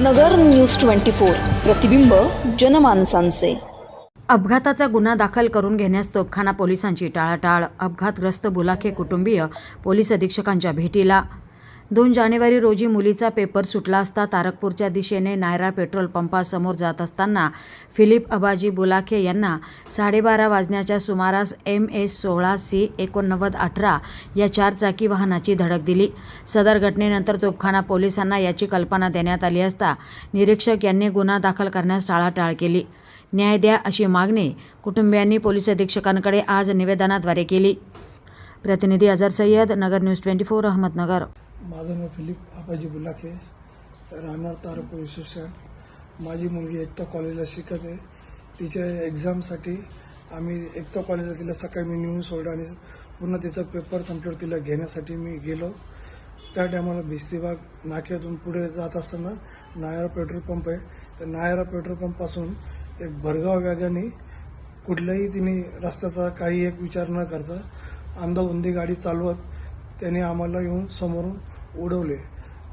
नगर news twenty four प्रतिबिंब जनमानसांचे. अपघाताचा गुन्हा दाखल करून घेण्यास तोपखाना पोलिसांची टाळाटाळ. अपघातग्रस्त बुलाखे कुटुंबीय पोलीस अधीक्षकांच्या भेटीला दोन जानेवारी रोजी मुलीचा पेपर सुटला असता तारकपूरच्या दिशेने नायरा पेट्रोल पंपासमोर जात असताना फिलिप अबाजी बुलाखे यांना साडेबारा वाजण्याच्या सुमारास एम एस सोळा सी एकोणनव्वद अठरा या चारचाकी वाहनाची धडक दिली. सदर घटनेनंतर तोपखाना पोलिसांना याची कल्पना देण्यात आली असता निरीक्षक यांनी गुन्हा दाखल करण्यास टाळाटाळ केली. न्याय द्या अशी मागणी कुटुंबियांनी पोलीस अधीक्षकांकडे आज निवेदनाद्वारे केली. प्रतिनिधी Azhar Sayyad Nagar news twenty four Ahmednagar. माझं नाव फिलिप आबाजी बुलाखे राहणार तारापूर पोलीस माझी मुलगी एकता कॉलेजला शिकत आहे. तिच्या एक्झामसाठी आम्ही एकता कॉलेजला तिला सकाळी मी नेऊन सोडलं आणि पुन्हा तिचा पेपर कंप्लीट तिला घेण्यासाठी मी गेलो. त्या टायमाला भिस्तीबाग नाक्यातून पुढे जात असताना नायरा पेट्रोल पंप आहे. त्या नायरा पेट्रोल पंपपासून एक भरगाव व्यागाने कुठल्याही तिने रस्त्याचा काही एक विचार न करता अंदाउंदी गाडी चालवत त्याने आम्हाला येऊन समोरून उडवले.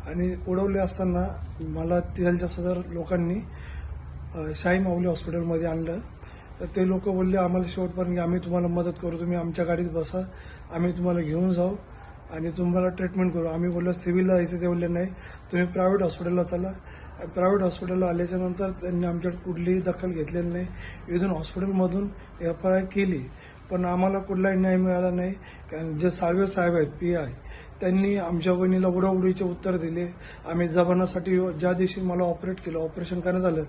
आणि उडवले असताना मला तिथलच्या सदर लोकांनी शाही माऊली हॉस्पिटलमध्ये आणलं. तर ते लोक बोलले आम्हाला शेवटपर्यंत की आम्ही तुम्हाला मदत करू. तुम्ही आमच्या गाडीत बसा. आम्ही तुम्हाला घेऊन जाऊ आणि तुम्हाला ट्रीटमेंट करू. आम्ही बोललो सिव्हिलला इथे ते बोलले नाही. तुम्ही प्रायव्हेट हॉस्पिटलला चला. प्रायव्हेट हॉस्पिटलला आल्याच्यानंतर त्यांनी आमच्याकडे कुठलीही दखल घेतलेली नाही. इथून हॉस्पिटलमधून एफ आय आर केली. पण आम्हाला कुठलाही न्याय मिळाला नाही. कारण जे साळवे साहेब आहेत पी आय त्यांनी आमच्या बहिणीला उडाउडीचे उत्तर दिले. आम्ही जबानासाठी ज्या दिवशी मला ऑपरेट केलं ऑपरेशन करण्यात आलं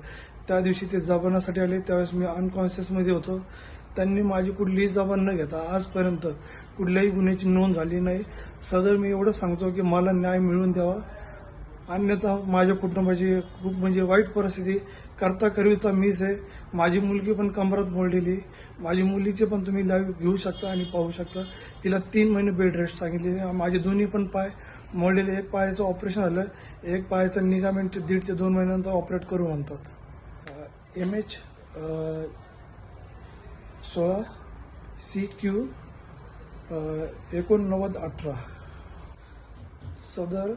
त्या दिवशी ते जबानासाठी आले. त्यावेळेस मी अनकॉन्शियसमध्ये होतो. त्यांनी माझी कुठलीही जबान न घेता आजपर्यंत कुठल्याही गुन्ह्याची नोंद झाली नाही. सदर मी एवढं सांगतो की मला न्याय मिळवून द्यावा. अन्यथा माझ्या कुटुंबाची खूप म्हणजे वाईट परिस्थिती. करता करिता मीच आहे. माझी मुलगी पण कमरात मोडलेली. माझी मुलीचे पण तुम्ही लाईव्ह घेऊ शकता आणि पाहू शकता. तिला तीन महिने बेड रेस्ट सांगितलेले माझे दोन्ही पण पाय मोडलेले. एक पायाचं ऑपरेशन झालं. एक पायाचं निगामेंट म्हणजे दीड ते दोन महिन्यानंतर ऑपरेट करू म्हणतात. एम एच सोळा सी क्यू एकोणनव्वद अठरा. सदर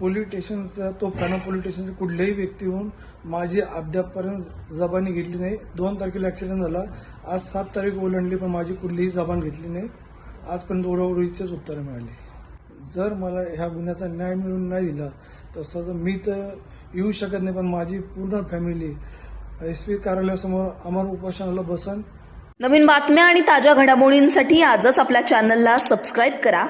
पोलीस स्टेशनचा तो ठाणा पोलीस स्टेशनच्या कुठल्याही व्यक्तीहून माझी अद्यापपर्यंत जबानी घेतली नाही. दोन तारखेला ॲक्सिडेंट झाला. आज सात तारीख ओलांडली पण माझी कुठलीही जबान घेतली नाही. आजपर्यंत उडवडीचेच उत्तरं मिळाली. जर मला ह्या गुन्ह्याचा न्याय मिळून नाही दिला तर मी तर येऊ शकत नाही पण माझी पूर्ण फॅमिली एस पी कार्यालयासमोर अमर उपोषणाला बसन. नवीन बातम्या आणि ताज्या घडामोडींसाठी आजच आपल्या चॅनलला सबस्क्राईब करा.